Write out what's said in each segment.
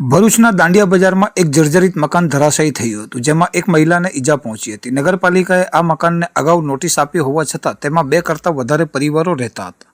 ભરૂચના દાંડિયા બજારમાં એક જર્જરિત મકાન ધરાશાયી થયું હતું, જેમાં એક મહિલાને ઈજા પહોંચી હતી. નગરપાલિકાએ આ મકાનને અગાઉ નોટિસ આપી હોવા છતાં તેમાં બે કરતાં વધારે પરિવારો રહેતા હતા.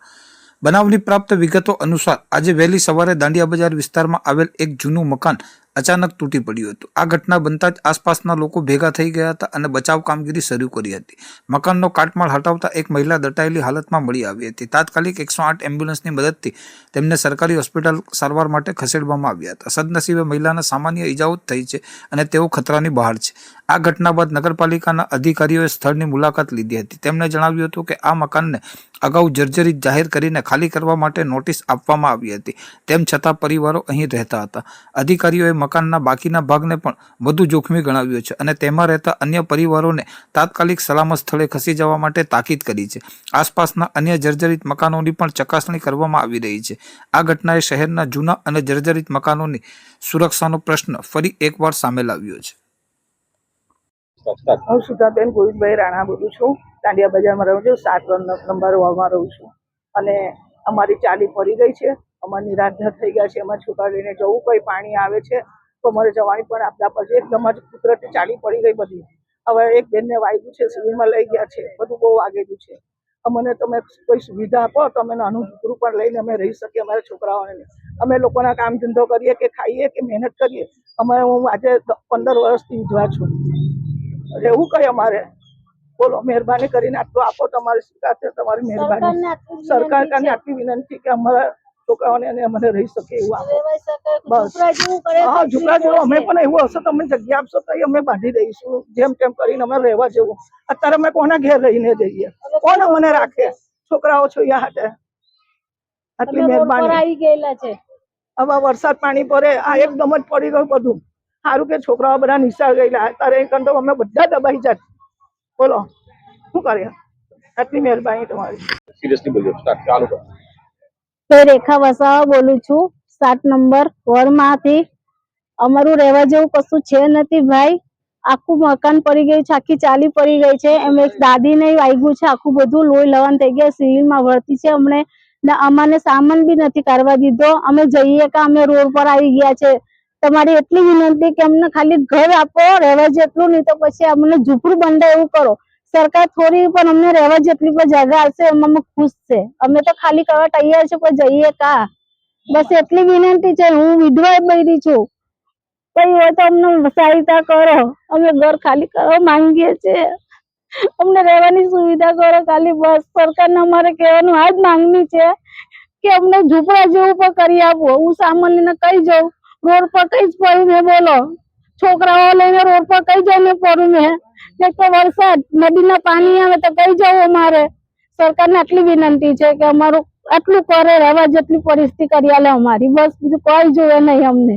બનાવની પ્રાપ્ત વિગતો અનુસાર આજે વહેલી સવારે દાંડિયા બજાર વિસ્તારમાં આવેલ એક જૂનું મકાન અચાનક તૂટી પડ્યું હતું. આ ઘટના બનતા જ આસપાસના લોકો ભેગા થઈ ગયા હતા અને બચાવ કામગીરી શરૂ કરી હતી. મકાનનો કાટમાળ હટાવતા એક મહિલા દટાયેલી હાલતમાં મળી આવી હતી. તાત્કાલિક એકસો આઠ એમ્બ્યુલન્સની મદદથી તેમને સરકારી હોસ્પિટલ સારવાર માટે ખસેડવામાં આવ્યા હતા. સદનસીબે મહિલાને સામાન્ય ઈજાઓ જ થઈ છે અને તેઓ ખતરાની બહાર છે. આ ઘટના બાદ નગરપાલિકાના અધિકારીઓએ સ્થળની મુલાકાત લીધી હતી. તેમણે જણાવ્યું હતું કે આ મકાનને અગાઉ જર્જરિત જાહેર કરીને ખાલી કરવા માટે નોટિસ આપવામાં આવી હતી. તેમ છતાં પરિવારો અહીં રહેતા હતા. અધિકારીઓએ મકાનના બાકીના ભાગને પણ વધુ જોખમી ગણાવ્યો છે અને તેમાં રહેતા અન્ય પરિવારોને તાત્કાલિક સલામત સ્થળે ખસી જવા માટે તાકીદ કરી છે. આસપાસના અન્ય જર્જરિત મકાનોની પણ ચકાસણી કરવામાં આવી રહી છે. આ ઘટનાએ શહેરના જૂના અને જર્જરિત મકાનોની સુરક્ષાનો પ્રશ્ન ફરી એકવાર સામે લાવ્યો છે. હું સુધાબેન ગોવિંદભાઈ રાણા બોલું છું. દાંડિયા બજારમાં રહું છું. સાત નંબર વોર્ડમાં રહું છું. અને અમારી ચાલી પડી ગઈ છે. અમારે નિરાધાર થઈ ગયા છે અમારે છોકરા લઈને જવું કોઈ પાણી આવે છે તો અમારે જવાની પણ આપણા પછી એકદમ જ કુદરતી ચાલી પડી ગઈ બધી. હવે એક બેનને વાગ્યું છે સિવિલમાં લઈ ગયા છે બધું બહુ વાગેલું છે. અમને તમે કોઈ સુવિધા આપો તો અમે નાનું છોકરું પણ લઈને અમે રહી શકીએ અમારા છોકરાઓને. અમે લોકોના કામ ધંધો કરીએ કે ખાઈએ કે મહેનત કરીએ અમે હું આજે પંદર વર્ષથી વિધવા છું. રહેવું કઈ અમારે. બોલો મહેરબાની કરીને આટલું આપો તમારી સ્વીકાર છે તમારી મહેરબાની. સરકાર કાને આટલી વિનંતી કે અમારા છોકરાઓને અને અમે રહી શકે એવું આપો. બસ. હા ઝુકડા જેવું અમે પણ એવું હશે તમે જગ્યા આપશો તો અમે બાંધી દઈશું જેમ તેમ કરીને અમે રહેવા જેવું. અત્યારે અમે કોના ઘેર રહીને જઈએ? કોણ અમને રાખે? છોકરાઓ છો યા હાટે? આટલી મહેરબાની. આવી ગયેલા છે. હવે વરસાદ પાણી પડે આ એકદમ જ પડી ગયું બધું. સારું કે છોકરાઓ બધા નિશાળ ગયેલા. અત્યારે એ તો અમે બધા દબાઈ જાત. બોલો શું કરીએ આટલી મહેરબાની તમારી. સિરિયસલી બોલ્યો સ્ટાર્ટ ચાલુ કરો. તો રેખા વસાવા બોલું છું. સાત નંબર વોર્ડમાંથી અમારું રહેવા જેવું કશું છે નથી ભાઈ. આખું મકાન પડી ગયું છે, આખી ચાલી પડી ગઈ છે. એમ એક દાદીને વાગ્યું છે, આખું બધું લોહી લવાન થઈ ગયા સિવિલમાં વળતી છે. અમને ને અમાને સામાન બી નથી કરવા દીધો. અમે જઈએ કે અમે રોડ પર આવી ગયા છે. તમારી એટલી વિનંતી કે અમને ખાલી ઘર આપો, રહેવા જેટલું નહીં તો પછી અમને ઝૂંપડું બંધાય એવું કરો. સરકાર થોડી પણ અમને રહેવા જેટલી પણ જગ્યા હશે એમાં અમે ખુશ છે. અમે તો ખાલી કરવા તૈયાર છે, પણ જઈએ કા? બસ એટલી વિનંતી છે, હું વિધવા બની છું. કઈ હોય તો અમને સહાયતા કરો. અમે ઘર ખાલી કરવા માંગીએ છીએ. અમને રહેવાની સુવિધા કરો ખાલી બસ. સરકારને અમારે કહેવાનું આ જ માંગણી છે કે અમને ઝૂંપડા જેવું પણ કરી આપો. હું સામાન્ય કઈ જાઉં, રોડ પર કઈ જ પડ્યું બોલો. છોકરાઓ લઈને રોડ પર કઈ જઈને પડું મેં. ને તો વરસાદ, નદીના પાણી આવે તો કઈ જવું અમારે? સરકારને આટલી વિનંતી છે કે અમારું આટલું કરે, રહેવા જેટલી પરિસ્થિતિ કરી અમારી. બસ બીજું કોઈ જોવે નહીં અમને.